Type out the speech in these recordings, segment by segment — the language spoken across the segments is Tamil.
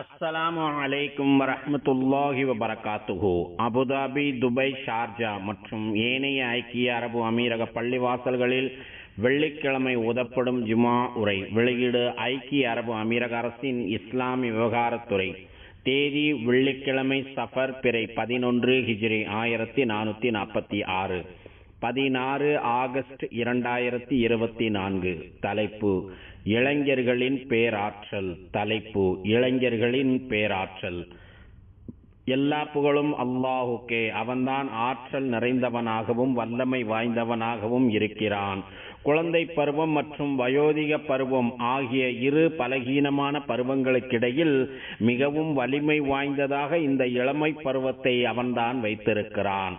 அஸ்ஸலாமு அலைக்கும் வரஹ்மத்துல்லாஹி வபரகாத்துஹு அபுதாபி துபை ஷார்ஜா மற்றும் ஏனைய ஐக்கிய அரபு அமீரக பள்ளிவாசல்களில் வெள்ளிக்கிழமை உதப்படும் ஜுமா உரை. வெளியீடு ஐக்கிய அரபு அமீரக அரசின் இஸ்லாமிய விவகாரத்துறை. தேதி வெள்ளிக்கிழமை சஃபர் பிறை பதினொன்று ஹிஜ்ரி ஆயிரத்தி நானூற்றி நாற்பத்தி ஆறு. பதினாறு ஆகஸ்ட் இரண்டாயிரத்தி இருபத்தி நான்கு. தலைப்பு இளைஞர்களின் பேராற்றல். தலைப்பு இளைஞர்களின் பேராற்றல். எல்லா புகழும் அல்லாஹுக்கே. அவன்தான் ஆற்றல் நிறைந்தவனாகவும் வல்லமை வாய்ந்தவனாகவும் இருக்கிறான். குழந்தை பருவம் மற்றும் வயோதிக பருவம் ஆகிய இரு பலகீனமான பருவங்களுக்கிடையில் மிகவும் வலிமை வாய்ந்ததாக இந்த இளமை பருவத்தை அவன்தான் வைத்திருக்கிறான்.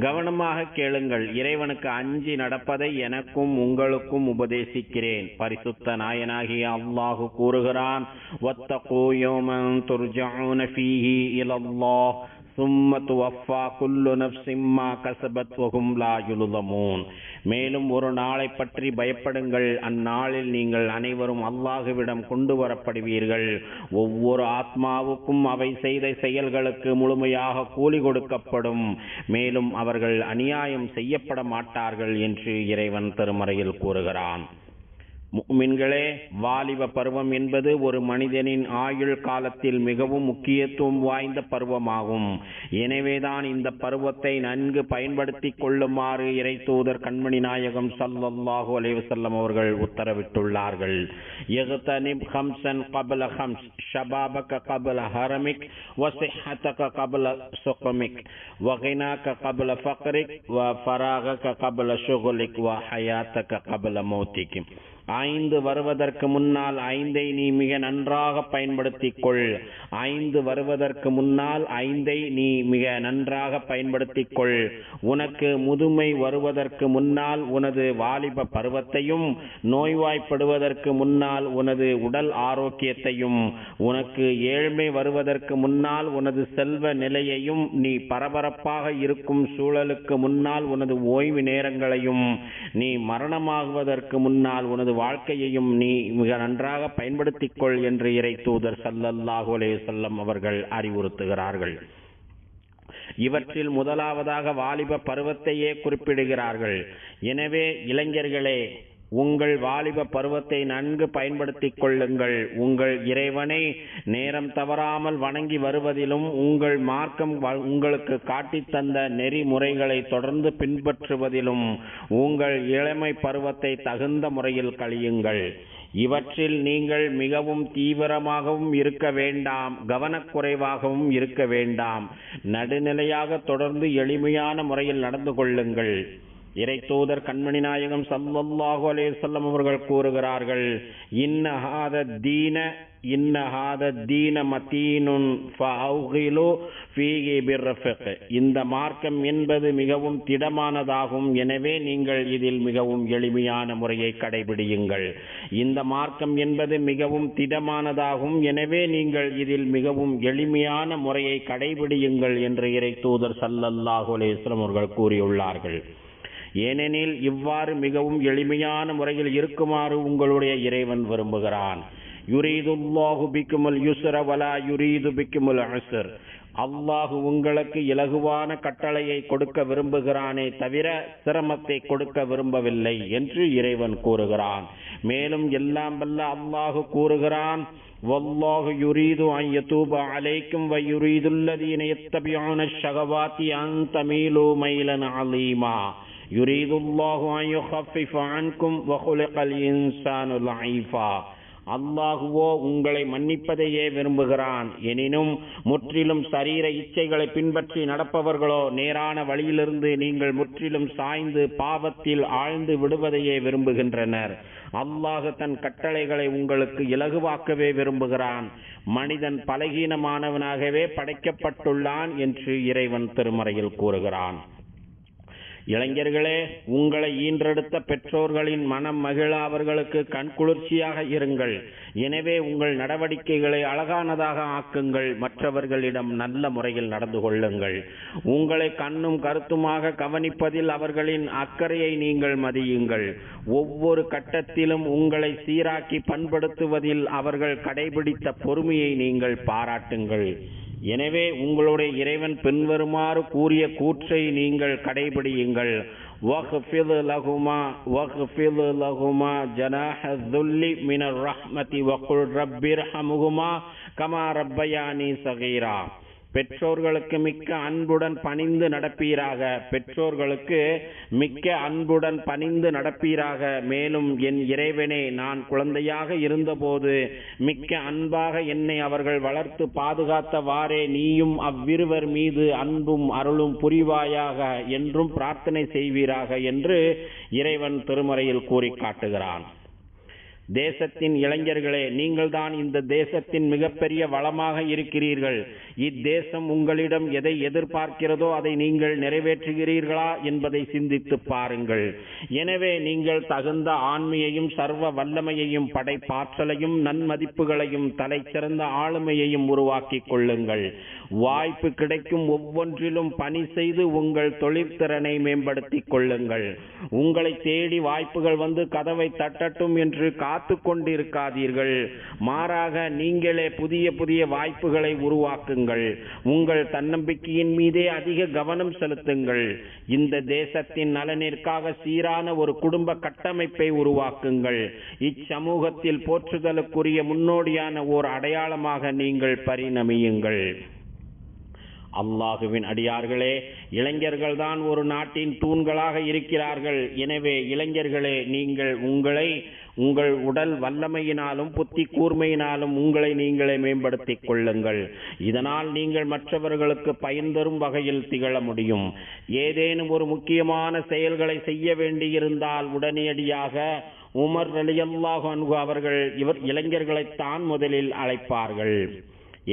கவனமாக கேளுங்கள். இறைவனுக்கு அஞ்சி நடப்பதை எனக்கும் உங்களுக்கும் உபதேசிக்கிறேன். பரிசுத்த நாயனாகிய அல்லாஹு கூறுகிறான் ஒத்தகோ கோயோமன் துர்ஜான ஃபீஹி இலல்லாஹ். மேலும் ஒரு நாளை பற்றி பயப்படுங்கள். அந்நாளில் நீங்கள் அனைவரும் அல்லாஹுவிடம் கொண்டு வரப்படுவீர்கள். ஒவ்வொரு ஆத்மாவுக்கும் அவை செய்த செயல்களுக்கு முழுமையாக கூலி கொடுக்கப்படும். மேலும் அவர்கள் அநியாயம் செய்யப்பட மாட்டார்கள் என்று இறைவன் திருமறையில் கூறுகிறான். முக்மின்களே வாலிப பருவம் என்பது ஒரு மனிதனின் ஆயுள் காலத்தில் மிகவும் முக்கியத்துவம் வாய்ந்த பருவமாகும். எனவேதான் இந்த பருவத்தை நன்கு பயன்படுத்திக் கொள்ளுமாறு இறை தூதர் கண்மணி நாயகம் சல்லல்லாஹு அலைவசல்லம் அவர்கள் உத்தரவிட்டுள்ளார்கள். எகத்தனிப் ஹம்சன் கபல ஹம்ஸ் ஷபாபக கபல ஹரமிக் வசிஹத்தக கபல சுகமிக் வகைனாக்க கபல ஃபக்ரிக் வ ஃபராகக கபல ஷுகுலிக் வ ஹயாத்தக கபல மௌத்திக். ஐந்து வருவதற்கு முன்னால் ஐந்தை நீ மிக நன்றாக பயன்படுத்திக் கொள் ஐந்து வருவதற்கு முன்னால் ஐந்தை நீ மிக நன்றாக பயன்படுத்திக் கொள் உனக்கு முதுமை வருவதற்கு முன்னால் உனது வாலிப பருவத்தையும் நோய்வாய்ப்படுவதற்கு முன்னால் உனது உடல் ஆரோக்கியத்தையும் உனக்கு ஏழ்மை வருவதற்கு முன்னால் உனது செல்வ நிலையையும் நீ பரபரப்பாக இருக்கும் சூழலுக்கு முன்னால் உனது ஓய்வு நேரங்களையும் நீ மரணமாகுவதற்கு முன்னால் உனது வாழ்க்கையையும் நீ மிக நன்றாக பயன்படுத்திக் கொள் என்று இறை தூதர் சல்லல்லாஹு அலையம் அவர்கள் அறிவுறுத்துகிறார்கள். இவற்றில் முதலாவதாக வாலிப பருவத்தையே குறிப்பிடுகிறார்கள். எனவே இளைஞர்களே உங்கள் வாலிப பருவத்தை நன்கு பயன்படுத்திக் கொள்ளுங்கள். உங்கள் இறைவனை நேரம் தவறாமல் வணங்கி வருவதிலும் உங்கள் மார்க்கம் உங்களுக்கு காட்டித்தந்த நெறிமுறைகளை தொடர்ந்து பின்பற்றுவதிலும் உங்கள் இளமை பருவத்தை தகுந்த முறையில் கழியுங்கள். இவற்றில் நீங்கள் மிகவும் தீவிரமாகவும் இருக்க வேண்டாம். கவனக்குறைவாகவும் இருக்க வேண்டாம். நடுநிலையாக தொடர்ந்து எளிமையான முறையில் நடந்து கொள்ளுங்கள். இறை தூதர் கண்மணி நாயகம் சல்லல்லாஹு அலையம் அவர்கள் கூறுகிறார்கள் இன்னஹாத தீன இன்னஹாத தீன மதீனுன் இந்த மார்க்கம் என்பது மிகவும் திடமானதாகும். எனவே நீங்கள் இதில் மிகவும் எளிமையான முறையை கடைபிடியுங்கள். இந்த மார்க்கம் என்பது மிகவும் திடமானதாகும். எனவே நீங்கள் இதில் மிகவும் எளிமையான முறையை கடைபிடியுங்கள் என்று இறை தூதர் சல்லல்லாஹு அலேஸ்லம் அவர்கள் கூறியுள்ளார்கள். ஏனெனில் இவ்வாறு மிகவும் எளிமையான முறையில் இருக்குமாறு உங்களுடைய இறைவன் விரும்புகிறான் யுரீதுல்லாஹு பிக்குமுல் யுஸ்ர வலா யுரீது பிக்குமுல் அஸ்ர் அல்லாஹு உங்களுக்கு இலகுவான கட்டளையை கொடுக்க விரும்புகிறானே தவிர சிரமத்தை கொடுக்க விரும்பவில்லை என்று இறைவன் கூறுகிறான் மேலும் எல்லாம் வல்ல அல்லாஹு கூறுகிறான் والله يريد أن يتوب عليكم ويريد الذين يتبعون الشهوات أن تميلوا ميلا عظيما يريد الله أن يخفف عنكم وخلق الإنسان ضعيفا அல்லாஹுவோ உங்களை மன்னிப்பதையே விரும்புகிறான் எனினும் முற்றிலும் சரீர இச்சைகளை பின்பற்றி நடப்பவர்களோ நேரான வழியிலிருந்து நீங்கள் முற்றிலும் சாய்ந்து பாவத்தில் ஆழ்ந்து விடுவதையே விரும்புகின்றனர் அல்லாஹ் தன் கட்டளைகளை உங்களுக்கு இலகுவாக்கவே விரும்புகிறான் மனிதன் பலகீனமானவனாகவே படைக்கப்பட்டுள்ளான் என்று இறைவன் திருமறையில் கூறுகிறான் இளைஞர்களே உங்களை ஈன்றெடுத்த பெற்றோர்களின் மனம் மகிழ அவர்களுக்கு கண்குளிர்ச்சியாக இருங்கள். எனவே உங்கள் நடவடிக்கைகளை அழகானதாக ஆக்குங்கள். மற்றவர்களிடம் நல்ல முறையில் நடந்து கொள்ளுங்கள். உங்களை கண்ணும் கருத்துமாக கவனிப்பதில் அவர்களின் அக்கறையை நீங்கள் மதியுங்கள். ஒவ்வொரு கட்டத்திலும் உங்களை சீராக்கி பண்படுத்துவதில் அவர்கள் கடைபிடித்த பொறுமையை நீங்கள் பாராட்டுங்கள். எனவே உங்களுடைய இறைவன் பின்வருமாறு கூறிய கூற்றை நீங்கள் கடைபிடியுங்கள் وَخْفِضْ لَهُمَا وَخْفِضْ لَهُمَا جَنَاحَ الذُّلِّ مِنَ الرَّحْمَةِ وَقُلْ رَبِّ ارْحَمْهُمَا كَمَا رَبَّيَانِي صَغِيرًا பெற்றோர்களுக்கு மிக்க அன்புடன் பணிந்து நடப்பீராக. பெற்றோர்களுக்கு மிக்க அன்புடன் பணிந்து நடப்பீராக. மேலும் என் இறைவனே நான் குழந்தையாக இருந்தபோது மிக்க அன்பாக என்னை அவர்கள் வளர்த்து பாதுகாத்தவாறே நீயும் அவ்விருவர் மீது அன்பும் அருளும் புரிவாயாக என்றும் பிரார்த்தனை செய்வீராக என்று இறைவன் திருமறையில் கூறி காட்டுகிறான். தேசத்தின் இளைஞர்களே நீங்கள்தான் இந்த தேசத்தின் மிகப்பெரிய வளமாக இருக்கிறீர்கள். இத்தேசம் உங்களிடம் எதை எதிர்பார்க்கிறதோ அதை நீங்கள் நிறைவேற்றுகிறீர்களா என்பதை சிந்தித்து பாருங்கள். எனவே நீங்கள் தகுந்த ஆண்மையையும் சர்வ வல்லமையையும் படைப்பாற்றலையும் நன்மதிப்புகளையும் தலைச்சிறந்த ஆளுமையையும் உருவாக்கிக் கொள்ளுங்கள். வாய்ப்பு கிடைக்கும் ஒவ்வொன்றிலும் பணி செய்து உங்கள் தொழிற்திறனை மேம்படுத்திக் கொள்ளுங்கள். உங்களை தேடி வாய்ப்புகள் வந்து கதவை தட்டட்டும் என்று காத்து கொண்டிருக்காதீர்கள். மாறாக நீங்களே புதிய புதிய வாய்ப்புகளை உருவாக்குங்கள். உங்கள் தன்னம்பிக்கையின் மீதே அதிக கவனம் செலுத்துங்கள். இந்த தேசத்தின் நலனிற்காக சீரான ஒரு குடும்ப கட்டமைப்பை உருவாக்குங்கள். இச்சமூகத்தில் போற்றுதலுக்குரிய முன்னோடியான ஓர் அடையாளமாக நீங்கள் பரிணமியுங்கள். அல்லாஹுவின் அடியார்களே இளைஞர்கள் தான் ஒரு நாட்டின் தூண்களாக இருக்கிறார்கள். எனவே இளைஞர்களே நீங்கள் உங்களை உங்கள் உடல் வல்லமையினாலும் புத்தி கூர்மையினாலும் உங்களை நீங்களே மேம்படுத்திக் கொள்ளுங்கள். இதனால் நீங்கள் மற்றவர்களுக்கு பயன் தரும் வகையில் திகழ முடியும். ஏதேனும் ஒரு முக்கியமான செயல்களை செய்ய வேண்டியிருந்தால் உடனடியாக உமர் ரலியல்லாஹு அன்ஹு அவர்கள் இவர் இளைஞர்களைத்தான் முதலில் அழைப்பார்கள்.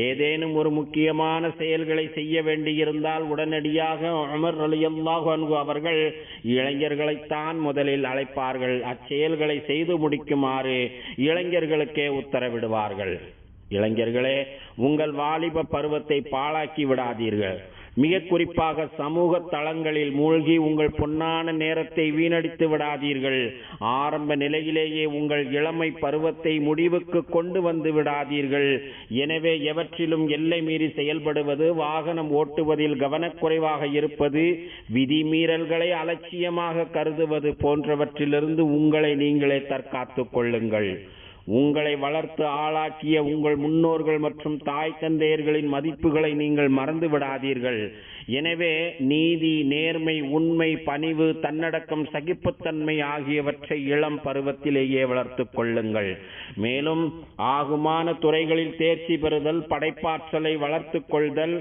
ஏதேனும் ஒரு முக்கியமான செயல்களை செய்ய வேண்டியிருந்தால் உடனடியாக அமர் அலியல்லாஹு அன்ஹு அவர்கள் இளைஞர்களைத்தான் முதலில் அழைப்பார்கள். அச்செயல்களை செய்து முடிக்குமாறு இளைஞர்களுக்கே உத்தரவிடுவார்கள். இளைஞர்களே உங்கள் வாலிப பருவத்தை பாழாக்கி விடாதீர்கள். மிக குறிப்பாக சமூக தளங்களில் மூழ்கி உங்கள் பொன்னான நேரத்தை வீணடித்து விடாதீர்கள். ஆரம்ப நிலையிலேயே உங்கள் இளமை பருவத்தை முடிவுக்கு கொண்டு வந்து விடாதீர்கள். எனவே எவற்றிலும் எல்லை மீறி செயல்படுவது வாகனம் ஓட்டுவதில் கவனக்குறைவாக இருப்பது விதிமீறல்களை அலட்சியமாக கருதுவது போன்றவற்றிலிருந்து உங்களை நீங்களே தற்காத்துக் கொள்ளுங்கள். உங்களை வளர்த்து ஆளாக்கிய உங்கள் முன்னோர்கள் மற்றும் தாய் தந்தையர்களின் மதிப்புகளை நீங்கள் மறந்து விடாதீர்கள். எனவே நீதி நேர்மை உண்மை பணிவு தன்னடக்கம் சகிப்புத்தன்மை ஆகியவற்றை இளம் பருவத்திலேயே வளர்த்துக் கொள்ளுங்கள். மேலும் ஆகுமான துறைகளில் தேர்ச்சி பெறுதல் படைப்பாற்றலை வளர்த்துக் கொள்தல்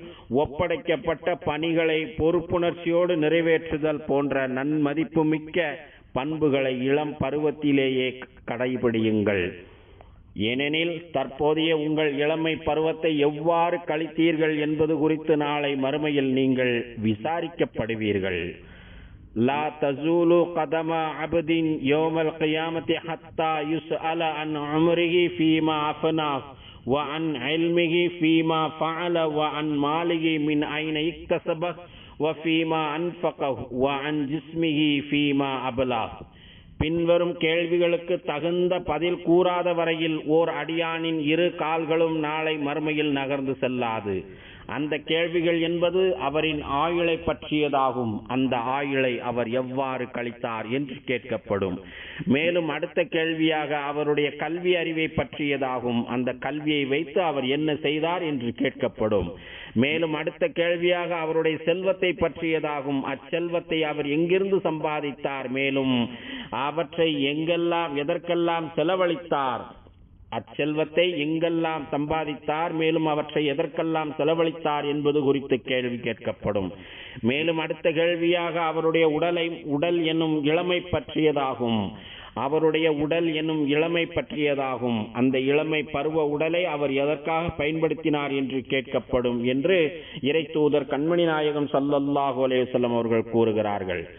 ஒப்படைக்கப்பட்ட பணிகளை பொறுப்புணர்ச்சியோடு நிறைவேற்றுதல் போன்ற நன்மதிப்பு மிக்க பண்புகளை இளம் பருவத்திலேயே கடைபிடியுங்கள். ஏனெனில் தற்போதைய உங்கள் இளமை பருவத்தை எவ்வாறு கழித்தீர்கள் என்பது குறித்து நாளை மறுமையில் நீங்கள் விசாரிக்கப்படுவீர்கள். லா தசூலு கதமா அபுதீன் யோமல் கயாமத்தி ஹத்தா யுஸ் அல அன் அமுருகி ஃபீமா அஃபனா வ அன் அல்மிகி ஃபீமா ஃபஅல வ அன் மாலிகி மின் ஐன இக்கசப வ ஃபீமா அன்ஃபக வ அன் ஜிஸ்மிகி ஃபீமா அபலாஹ். பின்வரும் கேள்விகளுக்கு தகுந்த பதில் கூறாத வரையில் ஓர் அடியானின் இரு கால்களும் நாளை மறுமையில் நகர்ந்து செல்லாது. அந்த கேள்விகள் என்பது அவரின் ஆயுளை பற்றியதாகும். அந்த ஆயுளை அவர் எவ்வாறு கழித்தார் என்று கேட்கப்படும். மேலும் அடுத்த கேள்வியாக அவருடைய கல்வி அறிவை பற்றியதாகும். அந்த கல்வியை வைத்து அவர் என்ன செய்தார் என்று கேட்கப்படும். மேலும் அடுத்த கேள்வியாக அவருடைய செல்வத்தை பற்றியதாகும். அச்செல்வத்தை அவர் எங்கிருந்து சம்பாதித்தார்? மேலும் அவற்றை எங்கெல்லாம் எதற்கெல்லாம் செலவழித்தார்? அச்செல்வத்தை எங்கெல்லாம் சம்பாதித்தார் மேலும் அவற்றை எதற்கெல்லாம் செலவழித்தார் என்பது குறித்து கேள்வி கேட்கப்படும். மேலும் அடுத்த கேள்வியாக அவருடைய உடலை உடல் என்னும் இளமை பற்றியதாகும். அவருடைய உடல் என்னும் இளமை பற்றியதாகும். அந்த இளமை பருவ உடலை அவர் எதற்காக பயன்படுத்தினார் என்று கேட்கப்படும் என்று இறை தூதர் கண்மணி நாயகம் சல்லல்லாஹு அலையம் அவர்கள் கூறுகிறார்கள்.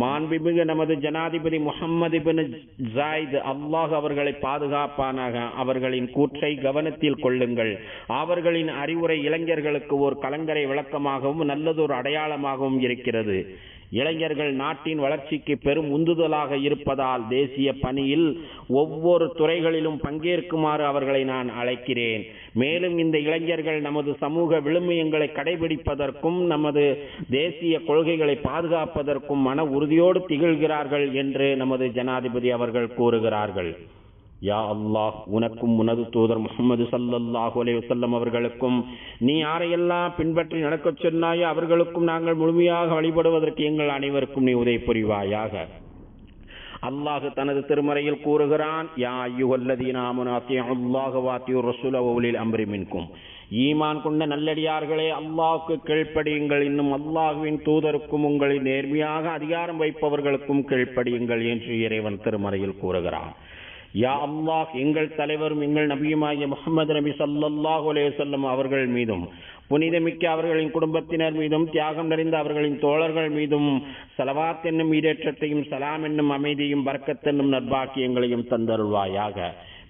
மாண்புமிகு நமது ஜனாதிபதி முகம்மது பின் ஜாயித். அல்லாஹ் அவர்களை பாதுகாப்பானாக அவர்களின் கூற்றை கவனத்தில் கொள்ளுங்கள். அவர்களின் அறிவுரை இளைஞர்களுக்கு ஒரு கலங்கரை விளக்கமாகவும் நல்லதொரு அடையாளமாகவும் இருக்கிறது. இளைஞர்கள் நாட்டின் வளர்ச்சிக்கு பெரும் உந்துதலாக இருப்பதால் தேசிய பணியில் ஒவ்வொரு துறைகளிலும் பங்கேற்குமாறு அவர்களை நான் அழைக்கிறேன். மேலும் இந்த இளைஞர்கள் நமது சமூக விழுமியங்களை கடைபிடிப்பதற்கும் நமது தேசிய கொள்கைகளை பாதுகாப்பதற்கும் மன உறுதியோடு திகழ்கிறார்கள் என்று நமது ஜனாதிபதி அவர்கள் கூறுகிறார்கள். யா அல்லாஹ் உனக்கும் உனது தூதர் முகமது சல்லல்லாஹு அலைஹி அவர்களுக்கும் நீ யாரையெல்லாம் பின்பற்றி நடக்கச் சொன்னாயோ அவர்களுக்கும் நாங்கள் முழுமையாக வழிபடுவதற்கு எங்கள் அனைவருக்கும் நீ உதவி புரிவாயாக. அல்லாஹ் தனது திருமறையில் கூறுகிறான் யா ஐயுஹல்லதீன ஆமனு ஈமான் கொண்ட நல்லடியார்களே அல்லாஹுக்கு கீழ்ப்படியுங்கள். இன்னும் அல்லாஹ்வின் தூதருக்கும் உங்களை நேர்மையாக அதிகாரம் வைப்பவர்களுக்கும் கீழ்ப்படியுங்கள் என்று இறைவன் திருமறையில் கூறுகிறான். யா அல்லாஹ் எங்கள் தலைவரும் எங்கள் நபியுமாகிய முகமது நபி சல்லாஹ் அலைஹி அவர்கள் மீதும் புனிதமிக்க அவர்களின் குடும்பத்தினர் மீதும் தியாகம் நிறைந்த அவர்களின் தோழர்கள் மீதும் சலவாத் என்னும் ஈரேற்றத்தையும் சலாம் என்னும் அமைதியும் வர்க்கத்தென்னும் என்னும் நற்பாக்கியங்களையும் தந்தருள்வாயாக.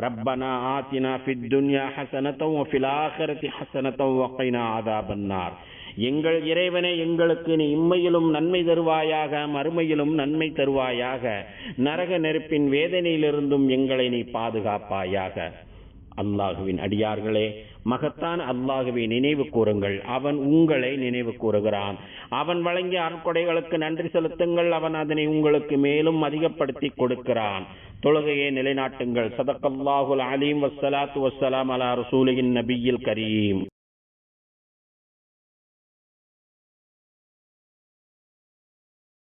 ரப்பனா في الدنيا حسنة وفي الآخرة حسنة وقنا عذاب النار. எங்கள் இறைவனே எங்களுக்கு நீ இம்மையிலும் நன்மை தருவாயாக மறுமையிலும் நன்மை தருவாயாக. நரக நெருப்பின் வேதனையிலிருந்தும் எங்களை நீ பாதுகாப்பாயாக. அல்லாஹுவின் அடியார்களே மகத்தான் அல்லாஹுவை நினைவு கூறுங்கள். அவன் உங்களை நினைவு கூறுகிறான். அவன் வழங்கிய அற்கொடைகளுக்கு நன்றி செலுத்துங்கள். அவன் அதனை உங்களுக்கு மேலும் அதிகப்படுத்தி கொடுக்கிறான். தொழுகையை நிலைநாட்டுங்கள். சதக்கல்லாஹுல் அலீம் வசலாத்து வசலாம் அலா ரசூலியின் நபியில் கரீம்.